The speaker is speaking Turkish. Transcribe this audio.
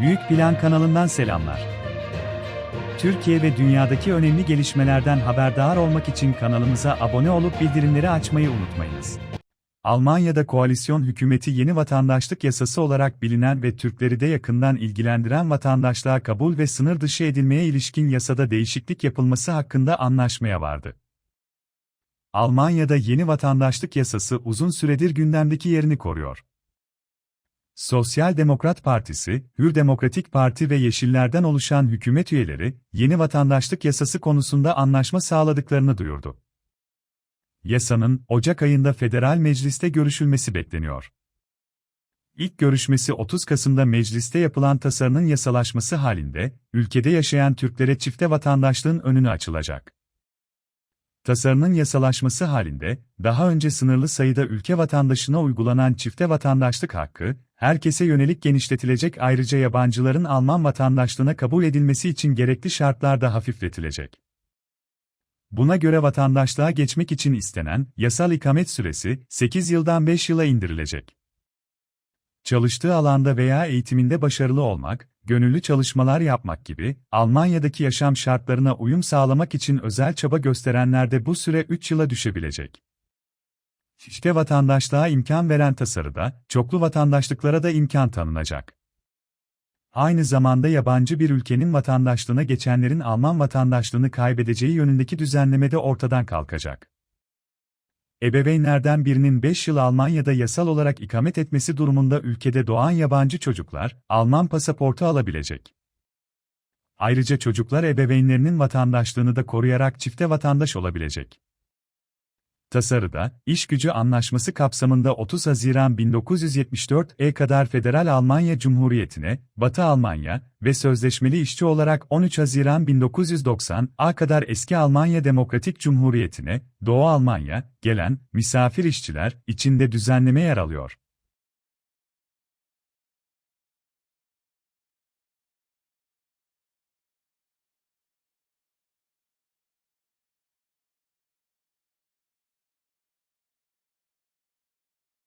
Büyük Plan kanalından selamlar. Türkiye ve dünyadaki önemli gelişmelerden haberdar olmak için kanalımıza abone olup bildirimleri açmayı unutmayınız. Almanya'da koalisyon hükümeti yeni vatandaşlık yasası olarak bilinen ve Türkleri de yakından ilgilendiren vatandaşlığa kabul ve sınır dışı edilmeye ilişkin yasada değişiklik yapılması hakkında anlaşmaya vardı. Almanya'da yeni vatandaşlık yasası uzun süredir gündemdeki yerini koruyor. Sosyal Demokrat Partisi, Hür Demokratik Parti ve Yeşillerden oluşan hükümet üyeleri, yeni vatandaşlık yasası konusunda anlaşma sağladıklarını duyurdu. Yasanın, Ocak ayında federal mecliste görüşülmesi bekleniyor. İlk görüşmesi 30 Kasım'da mecliste yapılan tasarının yasalaşması halinde, ülkede yaşayan Türklere çifte vatandaşlığın önünü açılacak. Tasarının yasalaşması halinde, daha önce sınırlı sayıda ülke vatandaşına uygulanan çifte vatandaşlık hakkı, herkese yönelik genişletilecek ayrıca yabancıların Alman vatandaşlığına kabul edilmesi için gerekli şartlar da hafifletilecek. Buna göre vatandaşlığa geçmek için istenen yasal ikamet süresi 8 yıldan 5 yıla indirilecek. Çalıştığı alanda veya eğitiminde başarılı olmak, gönüllü çalışmalar yapmak gibi Almanya'daki yaşam şartlarına uyum sağlamak için özel çaba gösterenlerde bu süre 3 yıla düşebilecek. İşte vatandaşlığa imkan veren tasarıda, çoklu vatandaşlıklara da imkan tanınacak. Aynı zamanda yabancı bir ülkenin vatandaşlığına geçenlerin Alman vatandaşlığını kaybedeceği yönündeki düzenleme de ortadan kalkacak. Ebeveynlerden birinin 5 yıl Almanya'da yasal olarak ikamet etmesi durumunda ülkede doğan yabancı çocuklar, Alman pasaportu alabilecek. Ayrıca çocuklar ebeveynlerinin vatandaşlığını da koruyarak çifte vatandaş olabilecek. Tasarıda, iş gücü anlaşması kapsamında 30 Haziran 1974'e kadar Federal Almanya Cumhuriyeti'ne, Batı Almanya ve sözleşmeli işçi olarak 13 Haziran 1990'a kadar eski Almanya Demokratik Cumhuriyeti'ne, Doğu Almanya, gelen misafir işçiler içinde düzenleme yer alıyor.